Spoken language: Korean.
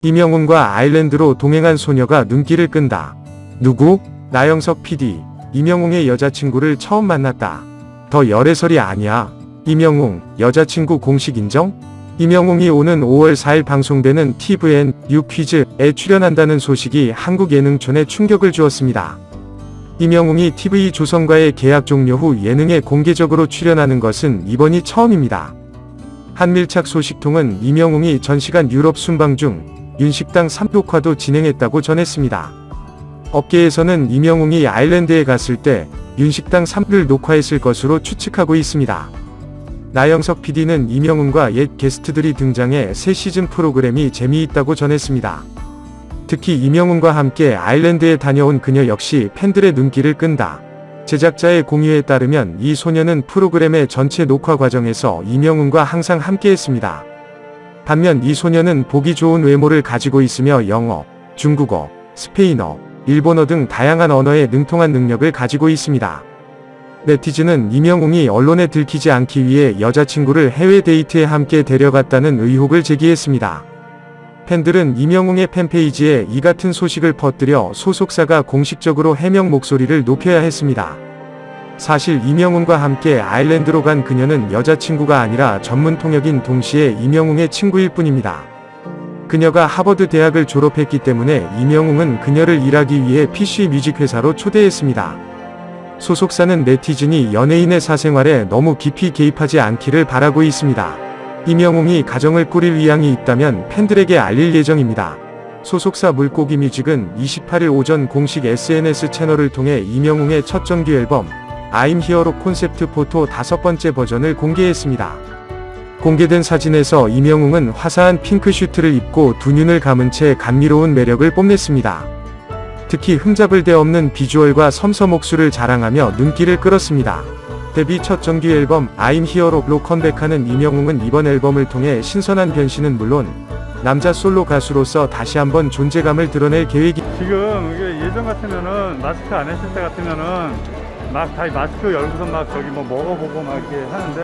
임영웅과 아일랜드로 동행한 소녀가 눈길을 끈다. 누구? 나영석 PD. 임영웅의 여자친구를 처음 만났다. 더 열애설이 아니야. 임영웅, 여자친구 공식 인정? 임영웅이 오는 5월 4일 방송되는 TVN U 퀴즈에 출연한다는 소식이 한국 예능촌에 충격을 주었습니다. 임영웅이 TV 조선과의 계약 종료 후 예능에 공개적으로 출연하는 것은 이번이 처음입니다. 한밀착 소식통은 임영웅이 전 시간 유럽 순방 중 윤식당 3녹화도 진행했다고 전했습니다. 업계에서는 임영웅이 아일랜드에 갔을 때 윤식당 3를 녹화했을 것으로 추측하고 있습니다. 나영석 PD는 임영웅과 옛 게스트들이 등장해 새 시즌 프로그램이 재미있다고 전했습니다. 특히 임영웅과 함께 아일랜드에 다녀온 그녀 역시 팬들의 눈길을 끈다. 제작자의 공유에 따르면 이 소녀는 프로그램의 전체 녹화 과정에서 임영웅과 항상 함께했습니다. 반면 이 소녀는 보기 좋은 외모를 가지고 있으며 영어, 중국어, 스페인어, 일본어 등 다양한 언어에 능통한 능력을 가지고 있습니다. 네티즌은 임영웅이 언론에 들키지 않기 위해 여자친구를 해외 데이트에 함께 데려갔다는 의혹을 제기했습니다. 팬들은 임영웅의 팬페이지에 이 같은 소식을 퍼뜨려 소속사가 공식적으로 해명 목소리를 높여야 했습니다. 사실 임영웅과 함께 아일랜드로 간 그녀는 여자친구가 아니라 전문 통역인 동시에 임영웅의 친구일 뿐입니다. 그녀가 하버드 대학을 졸업했기 때문에 임영웅은 그녀를 일하기 위해 PC 뮤직 회사로 초대했습니다. 소속사는 네티즌이 연예인의 사생활에 너무 깊이 개입하지 않기를 바라고 있습니다. 임영웅이 가정을 꾸릴 의향이 있다면 팬들에게 알릴 예정입니다. 소속사 물고기 뮤직은 28일 오전 공식 SNS 채널을 통해 임영웅의 첫 정규 앨범 I'm Here로 콘셉트 포토 다섯 번째 버전을 공개했습니다. 공개된 사진에서 임영웅은 화사한 핑크 슈트를 입고 두 눈을 감은 채 감미로운 매력을 뽐냈습니다. 특히 흠잡을 데 없는 비주얼과 섬섬 목수를 자랑하며 눈길을 끌었습니다. 데뷔 첫 정규 앨범 I'm Here로 컴백하는 임영웅은 이번 앨범을 통해 신선한 변신은 물론 남자 솔로 가수로서 다시 한번 존재감을 드러낼 계획이 지금 이게 예전 같으면은 마스크 안 했을 때 같으면은 막 다 마스크 열고서 막 저기 뭐 먹어보고 막 이렇게 하는데